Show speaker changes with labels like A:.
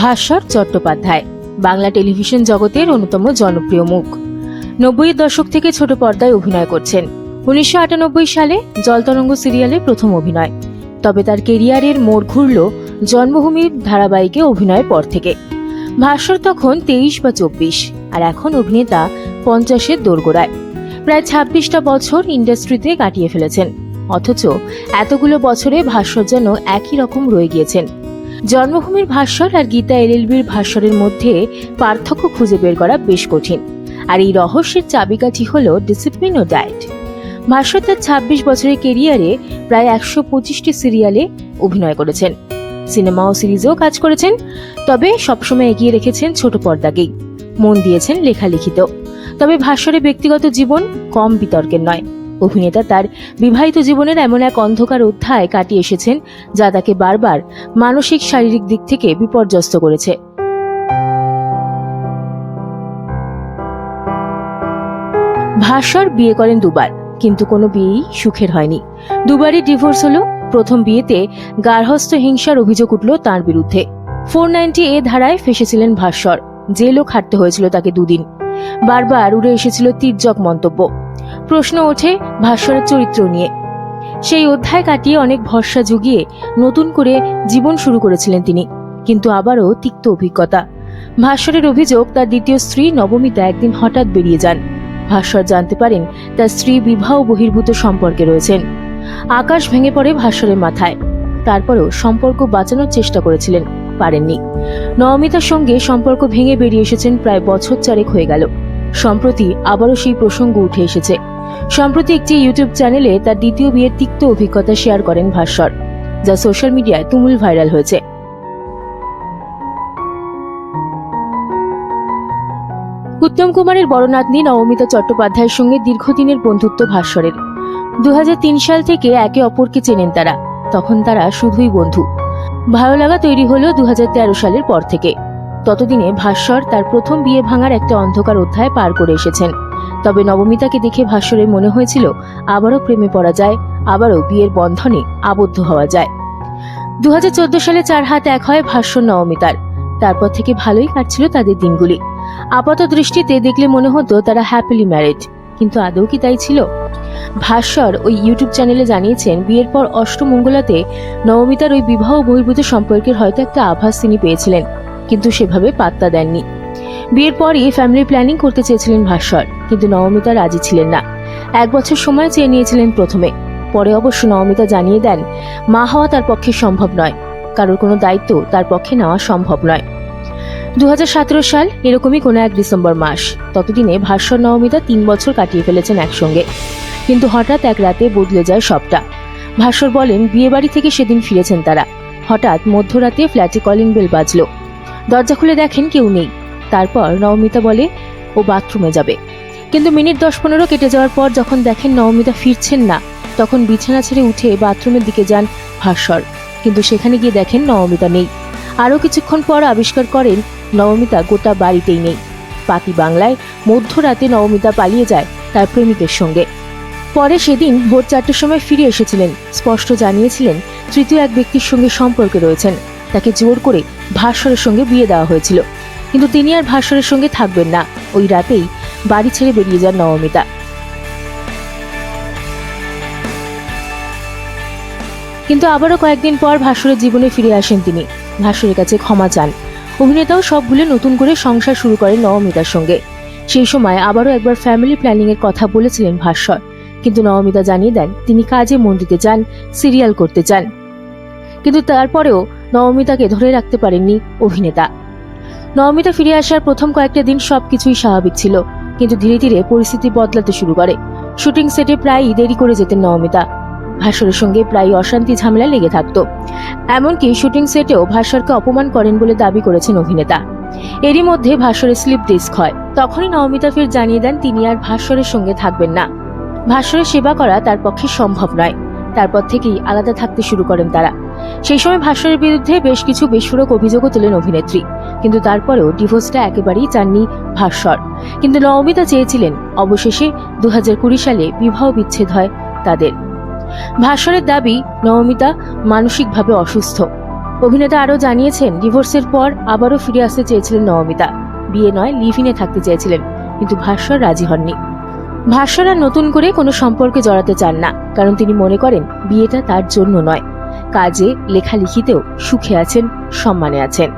A: Bhaswar Chattopadhyay, Bangla television জগতের অন্যতম জনপ্রিয় মুখ। নব্বইয়ের দশক থেকে ছোট পর্দায় অভিনয় করছেন। উনিশশো আটানব্বই সালে জলতরঙ্গ সিরিয়ালে প্রথম অভিনয়। তবে তার কেরিয়ারের মোড় ঘুরল জন্মভূমির ধারাবাহিকে অভিনয়ের পর থেকে। ভাস্বর তখন তেইশ বা চব্বিশ, আর এখন অভিনেতা পঞ্চাশের দোরগোড়ায়। প্রায় ছাব্বিশটা বছর ইন্ডাস্ট্রিতে কাটিয়ে ফেলেছেন। অথচ এতগুলো বছরে ভাস্বর যেন একই রকম রয়ে গিয়েছেন। জন্মভূমির ভাস্বর আর গীতা এলএলবির ভাস্বরের মধ্যে পার্থক্য খুঁজে বের করা বেশ কঠিন। আর এই রহস্যের চাবিকাঠি হল ডিসিপ্লিন ও ডায়েট ভাস্বর তার ছাব্বিশ বছরের কেরিয়ারে প্রায় একশো পঁচিশটি সিরিয়ালে অভিনয় করেছেন। সিনেমা ও সিরিজেও কাজ করেছেন, তবে সবসময় এগিয়ে রেখেছেন ছোট পর্দাকেই। মন দিয়েছেন লেখালেখিতেও। তবে ভাস্বরের ব্যক্তিগত জীবন কম বিতর্কের নয়। অভিনেতা তার বিবাহিত জীবনের এমন এক অন্ধকার অধ্যায় কাটিয়ে এসেছেন, যা তাকে বারবার মানসিক শারীরিক দিক থেকে বিপর্যস্ত করেছে। ভাস্বর বিয়ে করেন দুবার, কিন্তু কোনো বিয়েই সুখের হয়নি। দুবারই ডিভোর্স হলো, প্রথম বিয়েতে গার্হস্থ হিংসার অভিযোগ উঠল তার বিরুদ্ধে। ফোর নাইনটি এ ধারায় ফেসেছিলেন ভাস্বর, জেলও খাটতে হয়েছিল তাকে দুদিন। বারবার উড়ে এসেছিল তির্যক মন্তব্য। প্রশ্ন ওঠে ভাস্বরের চরিত্র নিয়ে। সেই অধ্যায় কাটিয়ে অনেক ভরসা জুগিয়ে নতুন করে জীবন শুরু করেছিলেন তিনি, কিন্তু আবারও তিক্ত অভিজ্ঞতা। ভাস্বরের অভিযোগ, তার দ্বিতীয় স্ত্রী নবমিতা একদিন হঠাৎ বেরিয়ে যান। ভাস্বর জানতে পারেন, তার স্ত্রী বিবাহ বহির্ভূত সম্পর্কে রয়েছেন। আকাশ ভেঙে পড়ে ভাস্বরের মাথায়। তারপরেও সম্পর্ক বাঁচানোর চেষ্টা করেছিলেন, পারেননি। নবমিতার সঙ্গে সম্পর্ক ভেঙে বেরিয়ে এসেছেন প্রায় বছর চারেক হয়ে গেল। সম্প্রতি আবারও সেই প্রসঙ্গ উঠে এসেছে। সম্প্রতি একটি ইউটিউব চ্যানেলে তার দ্বিতীয় বিয়ের তিক্ত অভিজ্ঞতা শেয়ার করেন ভাস্বর যা সোশ্যাল মিডিয়ায় তুমুল ভাইরাল হয়েছে। উত্তম কুমারের বড় নাতনি নবমিতা চট্টোপাধ্যায়ের সঙ্গে দীর্ঘদিনের বন্ধুত্ব ভাস্বরের দু হাজার তিন সাল থেকে একে অপরকে চেনেন তারা, তখন তারা শুধুই বন্ধু। ভালো লাগা তৈরি হলো দু হাজার তেরো সালের পর থেকে। ততদিনে ভাস্বর তার প্রথম বিয়ে ভাঙার একটা অন্ধকার অধ্যায় পার করে এসেছেন। তবে নবমিতাকে দেখে ভাস্বরের মনে হয়েছিল, আবারও প্রেমে পড়া যায়, আবারও বিয়ের বন্ধনে আবদ্ধ হওয়া যায়। দুহাজার চোদ্দ সালে চার হাত এক হয় ভাস্বর নবমিতার। তারপর থেকে ভালোই কাটছিল তাদের দিনগুলি। আপাত দৃষ্টিতে দেখলে মনে হতো তারা হ্যাপিলি ম্যারিড কিন্তু আদৌ কি তাই ছিল? ভাস্বর ওই ইউটিউব চ্যানেলে জানিয়েছেন, বিয়ের পর অষ্টমঙ্গলাতে নবমিতার ওই বিবাহ বহির্ভূত সম্পর্কের হয়তো একটা আভাস তিনি পেয়েছিলেন। কিন্তু সেভাবে পাত্তা দেননি। বিয়ের পরই ফ্যামিলি প্ল্যানিং করতে চেয়েছিলেন ভাস্বর কিন্তু নবমিতা রাজি ছিলেন না। এক বছর সময় চেয়ে নিয়েছিলেন প্রথমে। পরে অবশ্য নবমিতা জানিয়ে দেন, মা হওয়া তার পক্ষে সম্ভব নয়। কারোর কোনো দায়িত্ব তার পক্ষে নেওয়া সম্ভব নয়। দু সাল এরকমই কোনো এক ডিসেম্বর মাস। ততদিনে ভাস্বর নবমিতা তিন বছর কাটিয়ে ফেলেছেন একসঙ্গে। কিন্তু হঠাৎ এক রাতে বদলে যায় সবটা। ভাস্বর বলেন, বিয়েবাড়ি থেকে সেদিন ফিরেছেন তারা। হঠাৎ মধ্যরাতে ফ্ল্যাটে কলিং বেল বাজলো। দরজা খুলে দেখেন কেউ নেই। তারপর নবমিতা বলে, ও বাথরুমে যাবে। কিন্তু মিনিট দশ পনেরো কেটে যাওয়ার পর যখন দেখেন নবমিতা ফিরছেন না, তখন বিছানা ছেড়ে উঠে বাথরুমের দিকে যান ভাস্বর কিন্তু সেখানে গিয়ে দেখেন নবমিতা নেই। আরও কিছুক্ষণ পর আবিষ্কার করেন নবমিতা গোটা বাড়িতেই নেই। পাতি বাংলায় মধ্যরাতে নবমিতা পালিয়ে যায় তার প্রেমিকের সঙ্গে। পরে সেদিন ভোর চারটের সময় ফিরে এসেছিলেন। স্পষ্ট জানিয়েছিলেন, তৃতীয় এক ব্যক্তির সঙ্গে সম্পর্কে রয়েছেন। তাকে জোর করে ভাস্বরের সঙ্গে বিয়ে দেওয়া হয়েছিল। কিন্তু তিনি আর ভাস্বরের সঙ্গে থাকবেন না। ওই রাতেই বাড়ি ছেড়ে বেরিয়ে যান নবমিতা। কিন্তু আবারও কয়েকদিন পর ভাস্বরের জীবনে ফিরে আসেন তিনি। ভাস্বরের কাছে ক্ষমা চান। অভিনেতাও সব ভুলে নতুন করে সংসার শুরু করেন নবমিতার সঙ্গে। সেই সময় আবারও একবার ফ্যামিলি প্ল্যানিং এর কথা বলেছিলেন ভাস্বর কিন্তু নবমিতা জানিয়ে দেন, তিনি কাজে মন দিতে চান সিরিয়াল করতে চান। কিন্তু তারপরেও নবমিতাকে ধরে রাখতে পারেননি অভিনেতা। নবমিতা ফিরে আসার প্রথম কয়েকটা দিন সবকিছুই স্বাভাবিক ছিল, কিন্তু ধীরে ধীরে পরিস্থিতি বদলাতে শুরু করে। শুটিং সেটে প্রায়ই দেরি করে যেতেন নবমিতা ভাস্বরের সঙ্গে প্রায় অশান্তি ঝামেলা লেগে থাকত। এমনকি শুটিং সেটেও ভাস্বরকে অপমান করেন বলে দাবি করেছেন অভিনেতা। এরই মধ্যে ভাস্বরের স্লিপ ডিস্ক হয়। তখনই নবমিতা ফের জানিয়ে দেন তিনি আর ভাস্বরের সঙ্গে থাকবেন না। ভাস্বরের সেবা করা তার পক্ষে সম্ভব নয়। তারপর থেকেই আলাদা থাকতে শুরু করেন তারা। সেই সময় ভাস্বরের বিরুদ্ধে বেশ কিছু বিস্ফোরক অভিযোগও তোলেন অভিনেত্রী। কিন্তু তারপরেও ডিভোর্সটা একেবারেই চাননি ভাস্বর কিন্তু নবমিতা চেয়েছিলেন, অবশেষে দু কুড়ি সালে বিবাহ বিচ্ছেদ হয় তাদের। ভাস্বরের দাবি নবমিতা মানসিকভাবে অসুস্থ। অভিনেতা আরও জানিয়েছেন, ডিভোর্সের পর আবারও ফিরে আসতে চেয়েছিলেন নবমিতা বিয়ে নয় লিভ ইনে থাকতে চেয়েছিলেন, কিন্তু ভাস্বর রাজি হননি। ভাস্বর নতুন করে কোনো সম্পর্কে জড়াতে চান না, কারণ তিনি মনে করেন বিয়েটা তার জন্য নয়। কাজে, লেখালেখিতেও সুখে আছেন, সম্মানে আছেন।